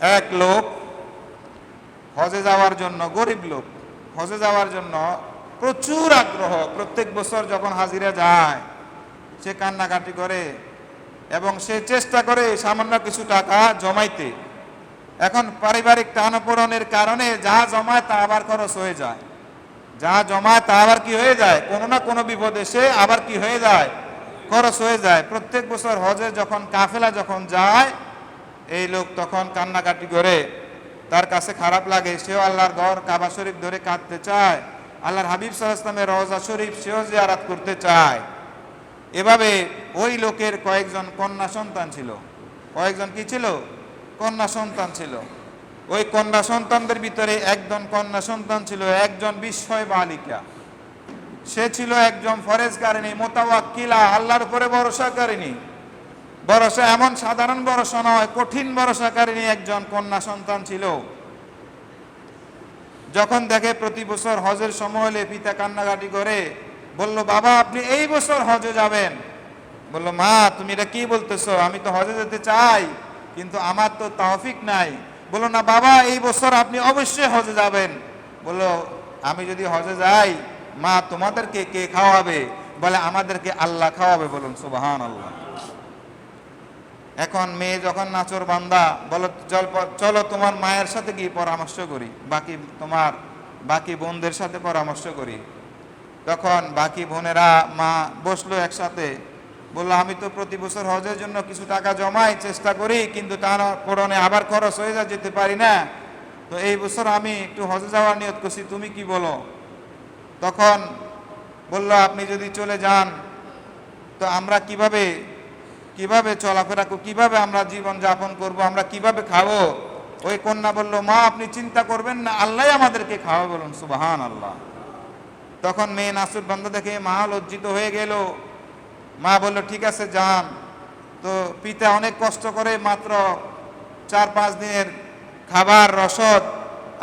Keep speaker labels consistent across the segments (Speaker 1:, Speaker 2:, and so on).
Speaker 1: এক লোক হজে যাওয়ার জন্য, গরিব লোক, হজে যাওয়ার জন্য প্রচুর আগ্রহ। প্রত্যেক বছর যখন হাজিরা যায়, সে কান্নাকাটি করে এবং সে চেষ্টা করে সামান্য কিছু টাকা জমাইতে। এখন পারিবারিক টানাপোড়নের কারণে যা জমায় তা আবার খরচ হয়ে যায়। যা জমায় তা আবার কি হয়ে যায়? কোনো না কোনো বিপদে সে আবার কি হয়ে যায়? খরচ হয়ে যায়। প্রত্যেক বছর হজে যখন কাফেলা যখন যায় এই লোক তখন কান্নাকাটি করে। তার কাছে খারাপ লাগে, সেও আল্লাহর ঘর কাবা শরীফ ধরে কাঁদতে চায়। আল্লাহর হাবিব সাল্লামের রওজা শরীফ সেও জিয়ারাত করতে চায়। এভাবে ওই লোকের কয়েকজন কন্যা সন্তান ছিল। কয়েকজন কি ছিল? কন্যা সন্তান ছিল। ওই কন্যা সন্তানদের ভিতরে একজন কন্যা সন্তান ছিল, একজন বিস্ময় বালিকা। সে ছিল একজন ফরেজকারিনী মোতাওয়াক্কিলা, আল্লাহর উপরে ভরসা ভরসাকারিনী ভরসা, এমন সাধারণ ভরসা নয়, কঠিন ভরসাকারিনী একজন কন্যা সন্তান ছিল। যখন দেখে প্রতি বছর হজের সময় হলে পিতা কান্নাকাটি করে, বলল, বাবা, আপনি এই বছর হজে যাবেন? বলল, মা, তুমি এটা কি বলতেছো? আমি তো হজে যেতে চাই, কিন্তু আমার তো তাহফিক নাই। বলল, না, বাবা, এই বছর আপনি অবশ্যই হজে যাবেন। বলল, আমি যদি হজে যাই, মা, তোমাদেরকে কে খাওয়াবে? বলে, আমাদেরকে আল্লাহ খাওয়াবে, বলুন সুবাহান আল্লাহ এখন মেয়ে যখন নাচর বান্দা, বলো, চল চলো তোমার মায়ের সাথে গিয়ে পরামর্শ করি, বাকি তোমার বাকি বোনদের সাথে পরামর্শ করি। তখন বাকি বোনেরা মা বসল একসাথে, বলল, আমি তো প্রতি বছর হজের জন্য কিছু টাকা জমাই, চেষ্টা করি, কিন্তু তার পরনে আবার খরচ হয়ে যা, যেতে পারি না। তো এই বছর আমি একটু হজে যাওয়ার নিয়ত করছি, তুমি কি বলো? তখন বলল, আপনি যদি চলে যান, তো আমরা কীভাবে কীভাবে চলাফেরা কীভাবে আমরা জীবন যাপন করব, আমরা কীভাবে খাব? ওই কন্যা বলল, মা, আপনি চিন্তা করবেন না, আল্লাহ আমাদেরকে খাওয়া বলুন সুবাহান আল্লাহ তখন মেয়ে নাসুর বন্ধ দেখে মা লজ্জিত হয়ে গেল। মা বলল, ঠিক আছে, যান। তো পিতা অনেক কষ্ট করে মাত্র চার পাঁচ দিনের খাবার, রসদ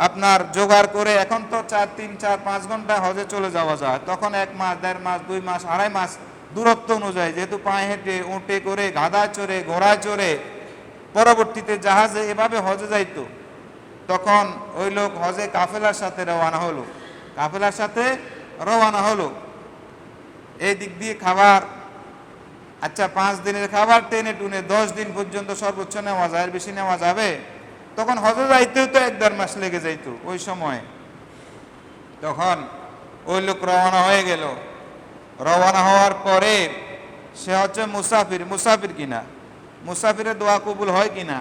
Speaker 1: আপনার জোগাড় করে এখন তো চার, তিন, চার, পাঁচ ঘণ্টা হজে চলে যাওয়া যায়। তখন এক মাস, দেড় মাস, দুই মাস, আড়াই মাস দূরত্ব অনুযায়ী, যেহেতু পায়ে হেঁটে, উঁটে করে গাদা চড়ে ঘোড়া চড়ে, পরবর্তীতে জাহাজে এভাবে হজে যাইত, তখন ওই লোক হজে কাফেলার সাথে রওয়ানা হলো। কাফেলার সাথে রওয়ানা হলো। এই দিক দিয়ে খাবার আচ্ছা পাঁচ দিনের খাবার টেনে টুনে দশ দিন পর্যন্ত সর্বোচ্চ নেওয়া যায় এর বেশি নেওয়া যাবে? তখন হজে যাইতেও তো এক দেড় মাস লেগে যাইতো ওই সময়। তখন ওই লোক রওনা হয়ে গেল। রওনা হওয়ার পরে সে হচ্ছে মুসাফির মুসাফির কিনা? মুসাফিরের দোয়া কবুল হয় কিনা?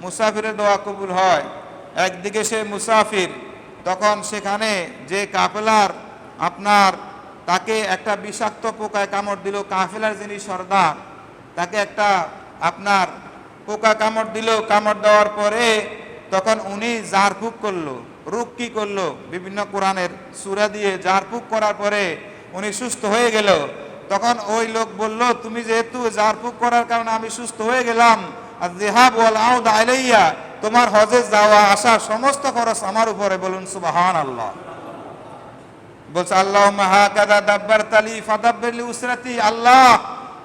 Speaker 1: মুসাফিরের দোয়া কবুল হয়। একদিকে সে মুসাফির, তখন সেখানে যে কাফেলার আপনার, তাকে একটা বিষাক্ত পোকায় কামড় দিল, কাফেলার যিনি সর্দার, তাকে একটা আপনার পোকা কামড় দিল, কামড় দেওয়ার পরে তখন উনি ঝাড়ফুঁক করল। রূপ কি করল? বিভিন্ন কোরআনের সুরা দিয়ে ঝাড়ফুঁক করার পরে উনি সুস্থ হয়ে গেল। তখন ওই লোক বলল, তুমি যেহেতু ঝাড়ফুঁক করার কারণে আমি সুস্থ হয়ে গেলাম, আর জেহাব ওয়াল আউদ আলাইয়া, তোমার হজে যাওয়া আসা সমস্ত খরচ আমার উপরে বলুন সুবাহান আল্লাহ বলছে আল্লাহ মাহাকাদা দাব্বার তালি ফাদাব্বালি উসরাতি আল্লাহ,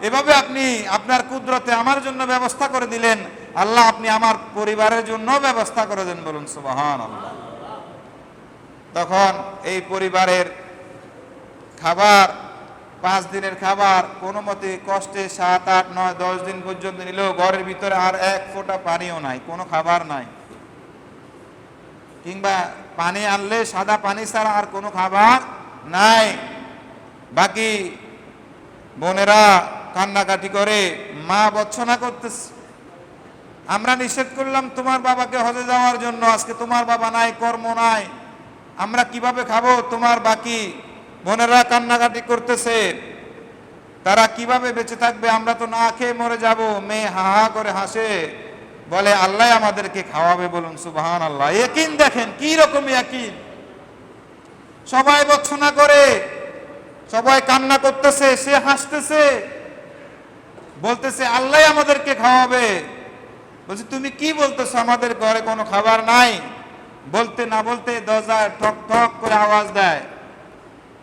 Speaker 1: এভাবে আপনি আপনার কুদরতে আমার জন্য ব্যবস্থা করে দিলেন, আল্লাহ আপনি আমার পরিবারের জন্য ব্যবস্থা করে দেন বলুন সুবাহান আল্লাহ তখন এই পরিবারের খাবার, পাঁচ দিনের খাবার, কোনো মতে কষ্টে সাত আট নয় দশ দিন পর্যন্ত নিলেও ঘরের ভিতরে আর এক ফোঁটা পানিও নাই, কোনো খাবার নাই। কিংবা পানি আনলে সাদা পানি ছাড়া আর কোনো খাবার নাই। বাকি বোনেরা কান্নাকাটি করে, মা বচ্ছনা করতেছে আমরা নিষেধ করলাম তোমার বাবাকে হজে যাওয়ার জন্য, আজকে তোমার বাবা নাই, কর্ম নাই, আমরা কীভাবে খাব তোমার বাকি বোনেরা কান্নাকাটি করতেছে। তারা কীভাবে বেঁচে থাকবে? আমরা তো না খেয়ে মরে যাব। মেয়ে হা হা করে হাসে। বলে, আল্লাহ আমাদেরকে খাওয়াবে বলুন সুবাহান আল্লাহ একিন দেখেন, কি রকম একিন সবাই বচ্ছনা করে, সবাই কান্না করতেছে, সে হাসতেছে। বলতেছে, আল্লাহ আমাদেরকে খাওয়াবে। বলছে, তুমি কি বলতেছো? আমাদের ঘরে কোনো খাবার নাই। বলতে না বলতে দরজায় ঠক ঠক করে আওয়াজ দেয়।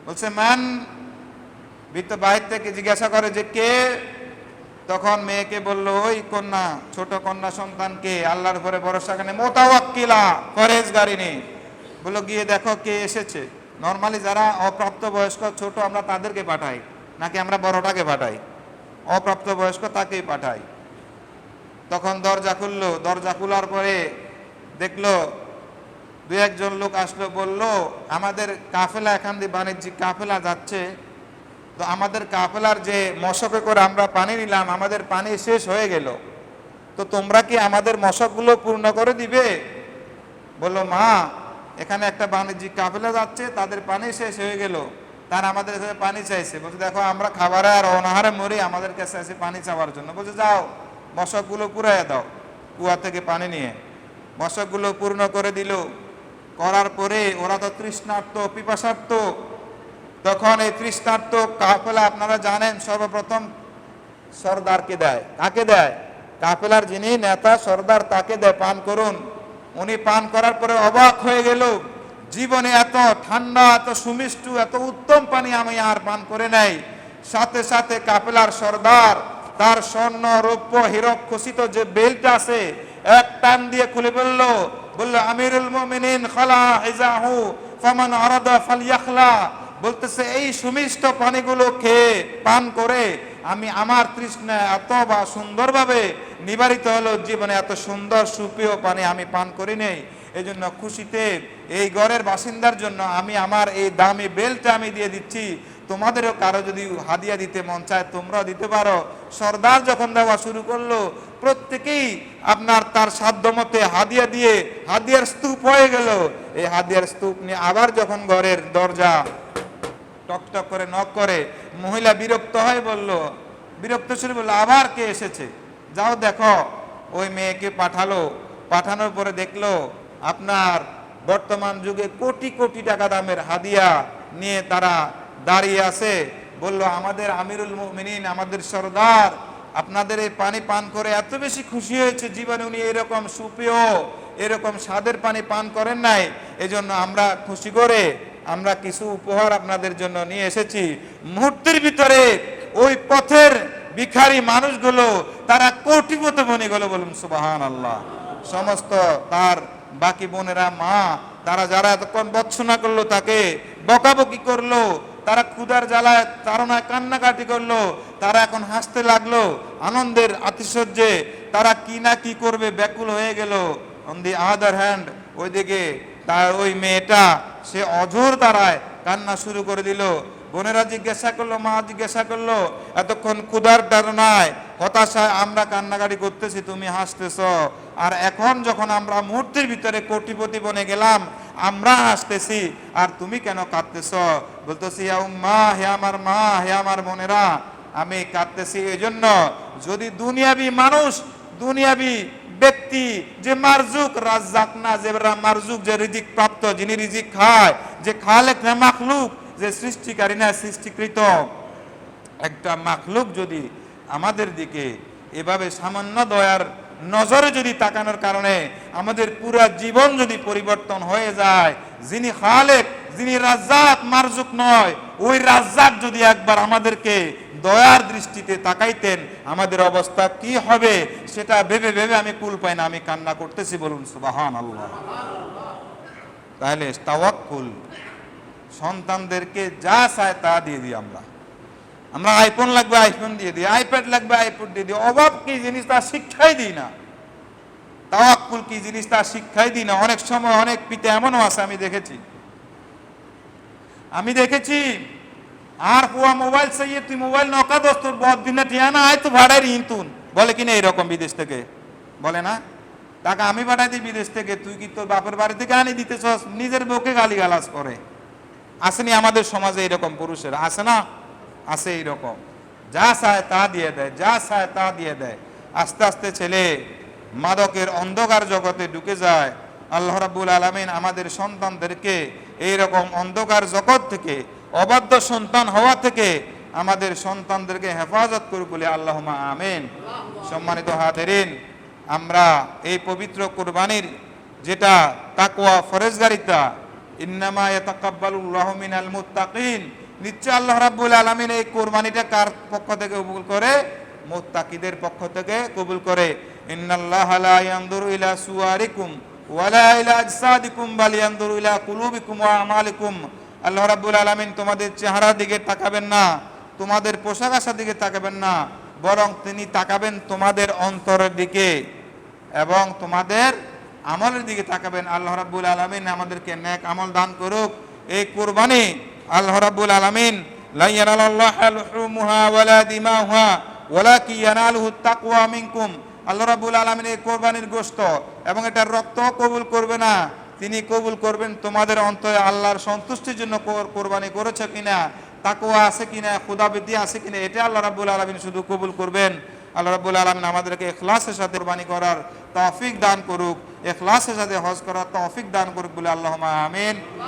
Speaker 1: বলছে ম্যান বৃত্ত বাইর থেকে জিজ্ঞাসা করে যে কে? তখন মেয়েকে বলল, ওই কন্যা, ছোট কন্যা সন্তানকে আল্লাহর উপরে ভরসা কেন মোতাওয়াক্কিলা ফরেজ গাড়ি নেই বলল, গিয়ে দেখো কে এসেছে। নর্মালি যারা অপ্রাপ্ত বয়স্ক ছোট আমরা তাদেরকে পাঠাই, নাকি আমরা বড়টাকে পাঠাই? অপ্রাপ্ত বয়স্ক তাকেই পাঠাই। তখন দরজা খুললো, দরজা খোলার পরে দেখল দু একজন লোক আসলো, বলল, আমাদের কাফেলা এখান দিয়ে বাণিজ্যিক কাফেলা যাচ্ছে। তো আমাদের কাফেলার যে মশকে করে আমরা পানি নিলাম, আমাদের পানি শেষ হয়ে গেল। তো তোমরা কি আমাদের মশকগুলো পূর্ণ করে দিবে? বলল, মা, এখানে একটা বাণিজ্যিক কাফেলা যাচ্ছে, তাদের পানি শেষ হয়ে গেল। তারা আমাদের কাছে পানি চাইছে। বলছে, দেখো, আমরা খাবারে আর অনাহারে মরি, আমাদের কাছে আছে পানি চাওয়ার জন্য। বলছে, যাও, মশকগুলো পুরাইয়া দাও, কুয়া থেকে পানি নিয়ে। মশকগুলো পূর্ণ করে দিল। করার পরে ওরা তো তৃষ্ণার্ত, পিপাসার্ত। তখন এই তৃষ্ণার্ত কাফেলা আপনারা জানেন, সর্বপ্রথম সর্দারকে দেয়। কাকে দেয়? কাফেলার যিনি নেতা, সর্দার তাকে দেয়, পান করুন। উনি পান করার পরে অবাক হয়ে গেল, জীবনে এত ঠান্ডা, এত সুমিষ্টু, এত উত্তম পানি আমি আর পান করে নাই। সাথে সাথে কাফেলার সর্দার, তার স্বর্ণ, রৌপ্য, হীরক, খচিত যে বেল্ট আছে, এক টান দিয়ে খুলে বলল বলল, আমিরুল মুমিনিন, খালা ইজাহু ফামান আরাদা ফালিয়াখলা বলতেছে, এই সুমিষ্ট পানিগুলো খেয়ে পান করে? আমি আমার তৃষ্ণা এত বা সুন্দরভাবে নিবারিত হলো, জীবনে এত সুন্দর সুপ্রিয় পানি আমি পান করি নেই। এই জন্য খুশিতে এই ঘরের বাসিন্দার জন্য আমি আমার এই দামি বেলটা আমি দিয়ে দিচ্ছি। তোমাদেরও কারও যদি হাদিয়া দিতে মন চায়, তোমরাও দিতে পারো। সর্দার যখন দেওয়া শুরু করল, প্রত্যেকেই আপনার তার সাধ্য মতে হাদিয়া দিয়ে হাদিয়ার স্তূপ হয়ে গেল। এই হাদিয়ার স্তূপ নিয়ে আবার যখন ঘরের দরজা টকটক করে নক করে, মহিলা বিরক্ত হয়ে, বলল, বিরক্ত শুরু বলল, আবার কে এসেছে? যাও দেখো। ওই মেয়েকে পাঠালো। পাঠানোর পরে দেখল, আপনার বর্তমান যুগে কোটি কোটি টাকা দামের হাদিয়া নিয়ে তারা দাঁড়িয়ে আছে, বলল, আমাদের আমিরুল মুমিনিন, আমাদের সর্দার, আপনাদের এই পানি পান করে এত বেশি খুশি হয়েছে জীবনে, উনি এরকম সুপেয় এরকম স্বাদের পানি পান করেন নাই, এজন্য আমরা খুশি করে, আমরা কিছু উপহার আপনাদের জন্য নিয়ে এসেছি। মুহূর্তের ভিতরে ওই পথের ভিখারি মানুষগুলো, তারা কোটিপতি বনে গেল, বলুন সুবাহান আল্লাহ সমস্ত তার বাকি বোনেরা, মা, তারা যারা এতক্ষণ বৎসনা করল, তাকে বকাবকি করল তারা ক্ষুদার জ্বালায় তারনায় কান্নাকাটি করল, তারা এখন হাসতে লাগল, আনন্দের আতিশয্যে তারা কি না কি করবে, ব্যাকুল হয়ে গেল। অন দি আদার হ্যান্ড ওইদিকে তার ওই মেয়েটা, সে অঝোর তারায় কান্না শুরু করে দিল। বোনেরা জিজ্ঞাসা করল, মা জিজ্ঞাসা করল, এতক্ষণ ক্ষুধার নাই হতাশায় আমরা কান্নাকাটি করতেছি, তুমি হাসতেছ। আর এখন যখন আমরা মূর্তির ভিতরে কোটিপতি বনে গেলাম আমরা আসতেছি আর তুমি কেন কাঁদতেছ? বলতেছি, "ইয়া উম্মা, হে আমার মা, হে আমার বোনেরা, আমি কাঁদতেছি এই জন্য যদি দুনিয়াবি মানুষ, দুনিয়াবি ব্যক্তি যে মারজুক, রাজ্জাক না, যে মারজুক, যে রিজিক প্রাপ্ত, যিনি রিজিক খায়, যে খালেক না মাখলুক, যে সৃষ্টিকারী না, সৃষ্টিকৃত। একটা মাখলুক যদি আমাদের দিকে এভাবে সামান্য দয়ার নজরে যদি তাকানোর কারণে আমাদের পুরা জীবন যদি পরিবর্তন হয়ে যায়, যিনি খালেক, যিনি রাজ্জাক, মারজুক নয়, ওই রাজ্জাক যদি একবার আমাদেরকে দয়ার দৃষ্টিতে তাকাইতেন, আমাদের অবস্থা কি হবে, সেটা ভেবে ভেবে আমি কুল পাই না, আমি কান্না করতেছি বলুন সুবাহান আল্লাহ তাহলে তাওয়াক্কুল, সন্তানদেরকে যা চায় তা দিয়ে দিই আমরা। আমরা আইফোন লাগবে আইফোন দিয়ে দিই আইপ্যাড লাগবে আইপ্যাড দিয়ে দিই। অভাব কি জিনিস তা শিক্ষাই দিই না। তাওয়াক্কুল কি জিনিস তা শিক্ষাই দিই না। অনেক সময় অনেক পিতা এমনও আছে, আমি দেখেছি। আমি দেখেছি, আর পুয়া মোবাইল চাইয়ে তুই মোবাইল নকা দোস্ত তোর বদ দিনে ঠিয়ানা আয় তো ভাড়ার ইন্তুন বলে কিনা এরকম বিদেশ থেকে? বলে না? তাকে আমি পাঠাই দিই বিদেশ থেকে। তুই কি তোর বাপের বাড়ি থেকে আনি দিতেছস? নিজের বউকে গালি গালাজ করে। আসেনি আমাদের সমাজে এরকম পুরুষের। আসে না? আছে এইরকম। যা চায় তা দিয়ে দেয়, যা চায় তা দিয়ে দেয়। আস্তে আস্তে ছেলে মাদকের অন্ধকার জগতে ঢুকে যায়। আল্লাহ রাব্বুল আলামিন আমাদের সন্তানদেরকে এইরকম অন্ধকার জগৎ থেকে, অবাধ্য সন্তান হওয়া থেকে আমাদের সন্তানদেরকে হেফাজত করে বলে আল্লাহ আমিন। সম্মানিত হাতেরিন আমরা এই পবিত্র কোরবানির যেটা তাকওয়া ফরেজগারিতা, ইন্নামা ইয়াতাকাব্বালুল্লাহু মিনাল মুত্তাকিন নিশ্চয় আল্লাহ রাব্বুল আলামিন এই কোরবানিটা কার পক্ষ থেকে কবুল করে? মুত্তাকিদের পক্ষ থেকে কবুল করে। ইন্নাল্লাহ লা ইয়ানদুরু ইলা সুওয়ারিকুম ওয়ালা ইলা আজসাদিকুম বাল ইয়ানদুরু ইলা কুলুবিকুম ওয়া আমালিকুম। আল্লাহ রাব্বুল আলামিন তোমাদের চেহারার দিকে তাকাবেন না, তোমাদের পোশাক আশার দিকে তাকাবেন না, বরং তিনি তাকাবেন তোমাদের অন্তরের দিকে এবং তোমাদের আমলের দিকে তাকাবেন। আল্লাহ রাব্বুল আলামিন আমাদেরকে নেক আমল দান করুক। এই কুরবানি আল্লাহ রাব্বুল আলামিন লা ইয়ানালাল্লাহু লুহুমুহা ওয়ালা দিমাউহা ওয়ালাকি ইয়ানালুহু তাকওয়া মিনকুম। আল্লাহ রাব্বুল আলামিন এই কোরবানির গোশত এবং এটার রক্ত কবুল করবে না। তিনি কবুল করবেন তোমাদের অন্তরে আল্লাহর সন্তুষ্টির জন্য কোর- কোরবানি করেছে কিনা, তাকওয়া আছে কিনা খুদাবিদ্যা আছে কিনা, এটা আল্লাহ রাব্বুল আলামিন শুধু কবুল করবেন। আল্লাহ রাব্বুল আলামিন আমাদেরকে ইখলাসের সাথে কোরবানি করার তৌফিক দান করুক। ইখলাসের সাথে হজ করার তৌফিক দান করুক বলে আল্লাহুম্মা আমিন।